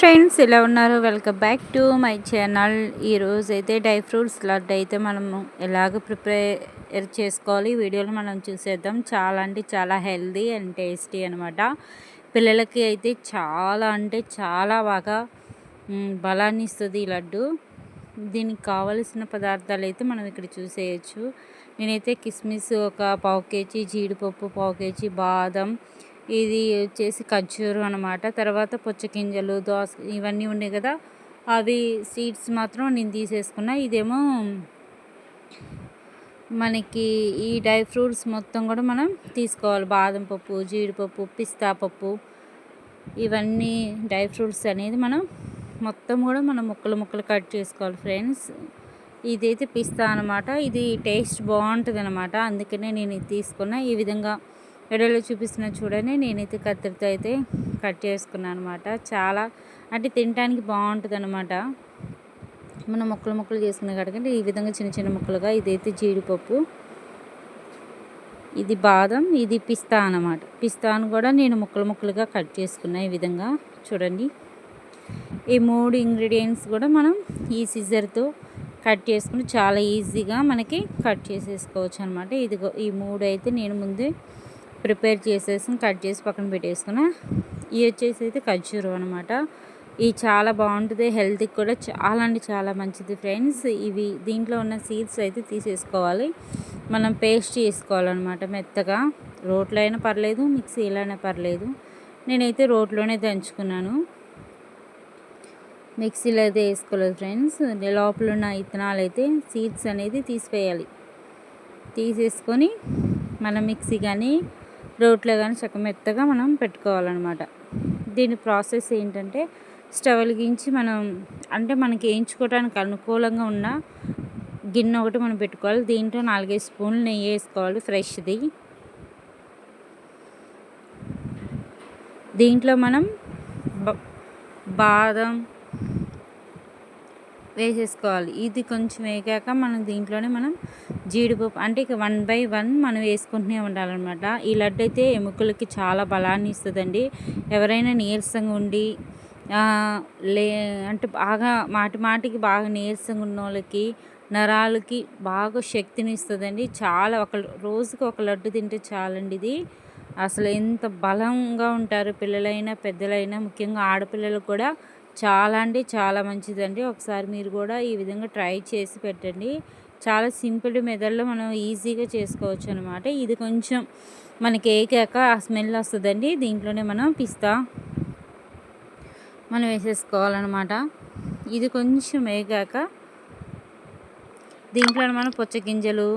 Friends ఎలా ఉన్నారు? Welcome back to my channel. ఈరోజు అయితే డ్రై ఫ్రూట్స్ లడ్డు అయితే మనము ఎలాగ ప్రిపేర్ చేసుకోవాలి వీడియోలో మనం చూసేద్దాం. చాలా అంటే చాలా హెల్దీ అండ్ టేస్టీ అనమాట పిల్లలకి అయితే చాలా అంటే చాలా బాగా బలాన్ని ఇస్తుంది ఈ లడ్డు. దీనికి కావలసిన పదార్థాలు అయితే మనం ఇక్కడ చూసేయచ్చు. నేనైతే కిస్మిస్ ఒక పావు కేజీ జీడిపప్పు పావు కేజీ బాదం ఇది వచ్చేసి ఖర్జూరం అనమాట తర్వాత పుచ్చగింజలు దోస ఇవన్నీ ఉన్నాయి కదా. అవి సీడ్స్ మాత్రం నేను తీసేసుకున్నా. ఇదేమో మనకి ఈ డ్రై ఫ్రూట్స్ మొత్తం కూడా మనం తీసుకోవాలి. బాదం పప్పు జీడిపప్పు పిస్తా పప్పు. ఇవన్నీ డ్రై ఫ్రూట్స్ అనేది మనం మొత్తం కూడా మనం ముక్కలు ముక్కలు కట్ చేసుకోవాలి ఫ్రెండ్స్. ఇదైతే పిస్తా అనమాట ఇది టేస్ట్ బాగుంటుంది అనమాట అందుకనే నేను ఇది తీసుకున్నా. ఈ విధంగా వీడియోలో చూపిస్తున్న చూడండి నేనైతే కత్తిరితో అయితే కట్ చేసుకున్నాను అనమాట చాలా అంటే తినడానికి బాగుంటుంది అనమాట మనం ముక్కలు ముక్కలు చేసుకునే కడకంటే ఈ విధంగా చిన్న చిన్న ముక్కలుగా ఇదైతే జీడిపప్పు ఇది బాదం ఇది పిస్తా అనమాట పిస్తాను కూడా నేను ముక్కలు ముక్కలుగా కట్ చేసుకున్నా ఈ విధంగా. చూడండి ఈ మూడు ఇంగ్రీడియంట్స్ కూడా మనం ఈ సిజర్తో కట్ చేసుకుని చాలా ఈజీగా మనకి కట్ చేసేసుకోవచ్చు అనమాట ఇదిగో ఈ మూడు అయితే నేను ముందే ప్రిపేర్ చేసేసి కట్ చేసి పక్కన పెట్టేసుకున్నా. ఇవి వచ్చేసి అయితే ఖర్జూరం అనమాట ఇవి చాలా బాగుంటుంది. హెల్త్కి కూడా చాలా అంటే చాలా మంచిది ఫ్రెండ్స్. ఇవి దీంట్లో ఉన్న సీడ్స్ అయితే తీసేసుకోవాలి. మనం పేస్ట్ చేసుకోవాలన్నమాట మెత్తగా. రోట్లో అయినా పర్లేదు మిక్సీలో అయినా పర్లేదు. నేనైతే రోట్లోనే దంచుకున్నాను. మిక్సీలో అయితే వేసుకోలేదు ఫ్రెండ్స్. లోపల ఉన్న ఇత్తనాలు అయితే సీడ్స్ అనేది తీసివేయాలి. తీసేసుకొని మనం మిక్సీ కానీ రోట్లో కానీ చక్క మెత్తగా మనం పెట్టుకోవాలన్నమాట. దీని ప్రాసెస్ ఏంటంటే స్టవ్ వెలిగించి మనం అంటే మనకి వేయించుకోవడానికి అనుకూలంగా ఉన్న గిన్నె ఒకటి మనం పెట్టుకోవాలి. దీంట్లో నాలుగైదు స్పూన్లు నెయ్యి వేసుకోవాలి ఫ్రెష్ది. దీంట్లో మనం బాదం వేసేసుకోవాలి. ఇది కొంచెం వేగాక మనం దీంట్లోనే మనం జీడిపప్పు అంటే ఇక వన్ బై వన్ మనం వేసుకుంటూనే ఉండాలన్నమాట. ఈ లడ్డు అయితే ఎముకలకి చాలా బలాన్ని ఇస్తుందండి. ఎవరైనా నీరసంగా ఉండి లే అంటే బాగా మాటి మాటికి బాగా నీరసంగా ఉన్న వాళ్ళకి నరాలకి బాగా శక్తిని ఇస్తుందండి. చాలా ఒక రోజుకి ఒక లడ్డు తింటే చాలండి ఇది. అసలు ఎంత బలంగా ఉంటారు పిల్లలైనా పెద్దలైనా ముఖ్యంగా ఆడపిల్లలు కూడా చాలా అంటే చాలా మంచిదండి. ఒకసారి మీరు కూడా ఈ విధంగా ట్రై చేసి పెట్టండి. చాలా సింపుల్ మెథడ్లో మనం ఈజీగా చేసుకోవచ్చు అనమాట ఇది కొంచెం మనకి ఏకాక ఆ స్మెల్ వస్తుందండి. దీంట్లోనే మనం పిస్తా మనం వేసేసుకోవాలన్నమాట. ఇది కొంచెం వేగాక దీంట్లో మనం పుచ్చగింజలు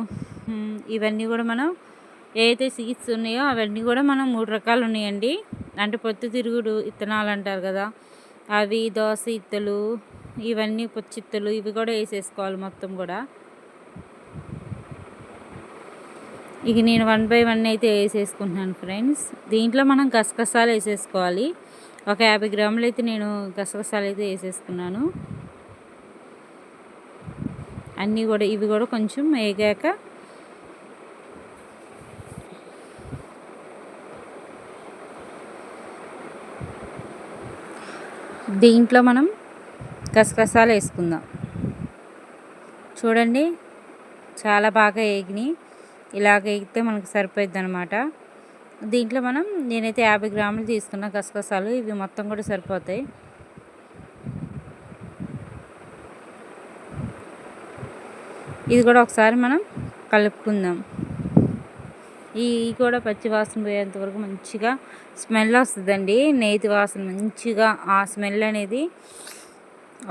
ఇవన్నీ కూడా మనం ఏదైతే సీడ్స్ ఉన్నాయో అవన్నీ కూడా మనం మూడు రకాలు ఉన్నాయండి. అంటే పొత్తు తిరుగుడు ఇత్తనాలు అంటారు కదా అవి దోశ ఇత్తలు ఇవన్నీ పుచ్చిత్తలు ఇవి కూడా వేసేసుకోవాలి మొత్తం కూడా. ఇక నేను వన్ బై వన్ అయితే వేసేసుకుంటున్నాను ఫ్రెండ్స్. దీంట్లో మనం గసగసాలు వేసేసుకోవాలి. ఒక యాభై గ్రాములు అయితే నేను గసగసాలు అయితే వేసేసుకున్నాను. అన్నీ కూడా ఇవి కూడా కొంచెం వేగాక దీంట్లో మనం గసగసాలు వేసుకుందాం. చూడండి చాలా బాగా వేగినాయి. ఇలాగ ఎగితే మనకు సరిపోయిద్ది అనమాట దీంట్లో మనం నేనైతే యాభై గ్రాములు తీసుకున్న గసగసాలు ఇవి మొత్తం కూడా సరిపోతాయి. ఇది కూడా ఒకసారి మనం కలుపుకుందాం. ఈ కూడా పచ్చి వాసన పోయేంత వరకు మంచిగా స్మెల్ వస్తుందండి. నేతి వాసన మంచిగా ఆ స్మెల్ అనేది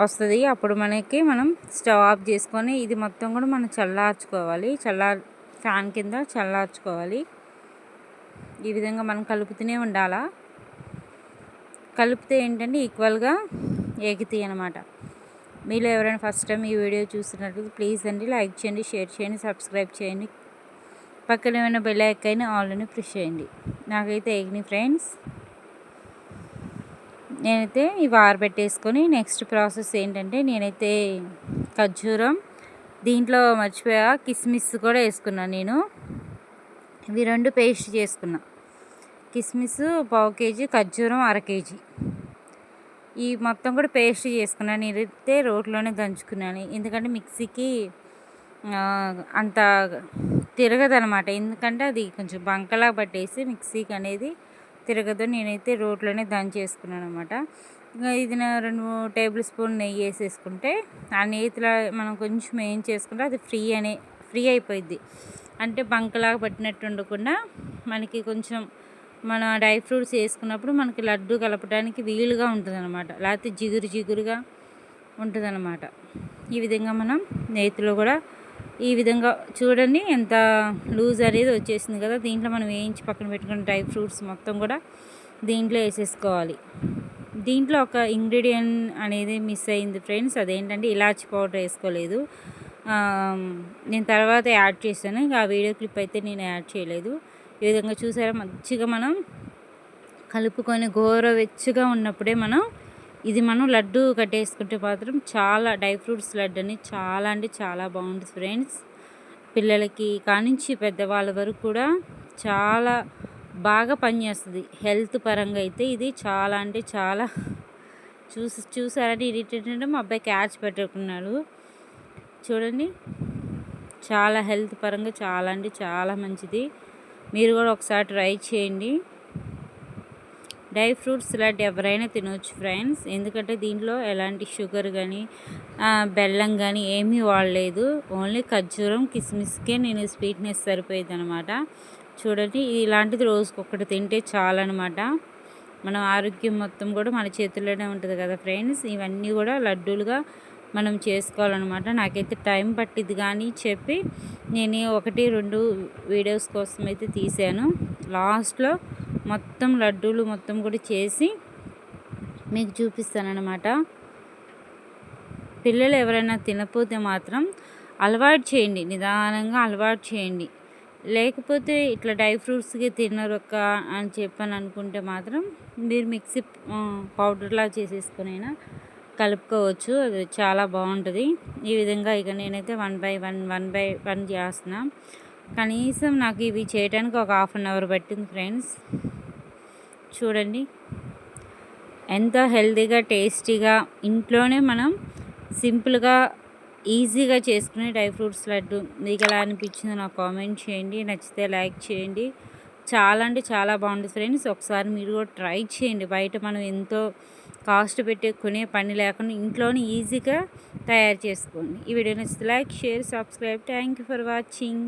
వస్తుంది. అప్పుడు మనకి మనం స్టవ్ ఆఫ్ చేసుకొని ఇది మొత్తం కూడా మనం చల్లార్చుకోవాలి. చల్లార్ ఫ్యాన్ కింద చల్లార్చుకోవాలి. ఈ విధంగా మనం కలుపుతూనే ఉండాలా? కలిపితే ఏంటంటే ఈక్వల్గా ఎగుతాయి అనమాట మీలో ఎవరైనా ఫస్ట్ టైం ఈ వీడియో చూస్తున్నట్లయితే ప్లీజ్ అండి లైక్ చేయండి షేర్ చేయండి సబ్స్క్రైబ్ చేయండి. పక్కన ఏమైనా బెల్ ఎక్కైనా ఆల్రెడీ ప్రెస్ చేయండి. నాకైతే ఎగినాయి ఫ్రెండ్స్. నేనైతే ఇవి ఆరబెట్టేసుకొని నెక్స్ట్ ప్రాసెస్ ఏంటంటే నేనైతే ఖర్జూరం దీంట్లో మర్చిపోయా. కిస్మిస్ కూడా వేసుకున్నాను నేను. ఇవి రెండు పేస్ట్ చేసుకున్నా. కిస్మిస్ పావు కేజీ ఖర్జూరం అర కేజీ. ఈ మొత్తం కూడా పేస్ట్ చేసుకున్నాను నేనైతే రోట్లోనే దంచుకున్నాను. ఎందుకంటే మిక్సీకి అంత తిరగదనమాట. ఎందుకంటే అది కొంచెం బంకలా పట్టేసి మిక్సీకి అనేది తిరగదు. నేనైతే రోట్లోనే దంచేసుకున్నాను అనమాట ఇంకా ఇది రెండు టేబుల్ స్పూన్ నెయ్యి వేసేసుకుంటే ఆ నేతిలో మనం కొంచెం ఏం చేసుకుంటే అది ఫ్రీ అనే ఫ్రీ అయిపోయింది అంటే బంకలాగా పట్టినట్టు ఉండకుండా మనకి కొంచెం మన డ్రై ఫ్రూట్స్ వేసుకున్నప్పుడు మనకి లడ్డు కలపడానికి వీలుగా ఉంటుంది అనమాట లేకపోతే జిగురు జిగురుగా ఉంటుంది అనమాట ఈ విధంగా మనం నేతిలో కూడా ఈ విధంగా చూడండి ఎంత లూజ్ అనేది వచ్చేసింది కదా. దీంట్లో మనం వేయించి పక్కన పెట్టుకున్న డ్రై ఫ్రూట్స్ మొత్తం కూడా దీంట్లో వేసేసుకోవాలి. దీంట్లో ఒక ఇంగ్రీడియంట్ అనేది మిస్ అయింది ఫ్రెండ్స్. అదేంటంటే ఇలాచి పౌడర్ వేసుకోలేదు. నేను తర్వాత యాడ్ చేశాను. ఆ వీడియో క్లిప్ అయితే నేను యాడ్ చేయలేదు. ఈ విధంగా చూసారా? మంచిగా మనం కలుపుకొని గోరవెచ్చగా ఉన్నప్పుడే మనం ఇది మనం లడ్డు కట్టేసుకుంటే మాత్రం చాలా డ్రై ఫ్రూట్స్ లడ్డు అని చాలా అంటే చాలా బాగుంటుంది ఫ్రెండ్స్. పిల్లలకి కానించి పెద్దవాళ్ళ వరకు కూడా చాలా బాగా పనిచేస్తుంది హెల్త్ పరంగా అయితే ఇది చాలా అంటే చాలా చూసి చూసారంటే ఇరిటేట్ అంటే మా అబ్బాయి క్యాచ్ పెట్టుకున్నాడు. చూడండి. చాలా హెల్త్ పరంగా చాలా అంటే చాలా మంచిది. మీరు కూడా ఒకసారి ట్రై చేయండి. డ్రై ఫ్రూట్స్ ఇలాంటి ఎవరైనా తినవచ్చు ఫ్రెండ్స్. ఎందుకంటే దీంట్లో ఎలాంటి షుగర్ కానీ బెల్లం కానీ ఏమీ వాడలేదు. ఓన్లీ ఖర్జూరం కిస్మిస్కే నేను స్వీట్నెస్ సరిపోయేది అనమాట చూడండి ఇలాంటిది రోజుకొకటి తింటే చాలన్నమాట. మనం ఆరోగ్యం మొత్తం కూడా మన చేతుల్లోనే ఉంటుంది కదా ఫ్రెండ్స్. ఇవన్నీ కూడా లడ్డూలుగా మనం చేసుకోవాలన్నమాట. నాకైతే టైం పట్టింది కానీ చెప్పి నేను ఒకటి రెండు వీడియోస్ కోసం అయితే తీసాను. లాస్ట్లో మొత్తం లడ్డూలు మొత్తం కూడా చేసి మీకు చూపిస్తానమాట పిల్లలు ఎవరైనా తినపోతే మాత్రం అలవాటు చేయండి. నిదానంగా అలవాటు చేయండి. లేకపోతే ఇట్లా డ్రై ఫ్రూట్స్కి తినరు ఒక అని చెప్పని అనుకుంటే మాత్రం మీరు మిక్సీ పౌడర్లా చేసేసుకునైనా కలుపుకోవచ్చు. అది చాలా బాగుంటుంది. ఈ విధంగా ఇక నేనైతే one by one one by one చేస్తున్నా. కనీసం నాకు ఇవి చేయడానికి ఒక హాఫ్ అన్ అవర్ పట్టింది ఫ్రెండ్స్. చూడండి. ఎంత హెల్తీగా టేస్టీగా ఇంట్లోనే మనం సింపుల్గా ఈజీగా చేసుకునే డ్రై ఫ్రూట్స్ లడ్డు మీకు ఎలా అనిపించిందో నాకు కామెంట్ చేయండి. నచ్చితే లైక్ చేయండి. చాలా అంటే చాలా బాగుంటుంది ఫ్రెండ్స్. ఒకసారి మీరు కూడా ట్రై చేయండి. బయట మనం ఎంతో కాస్ట్ పెట్టి కొనే పని లేకుండా ఇంట్లోనే ఈజీగా తయారు చేసుకోండి. ఈ వీడియో నచ్చితే like share subscribe. Thank you for watching.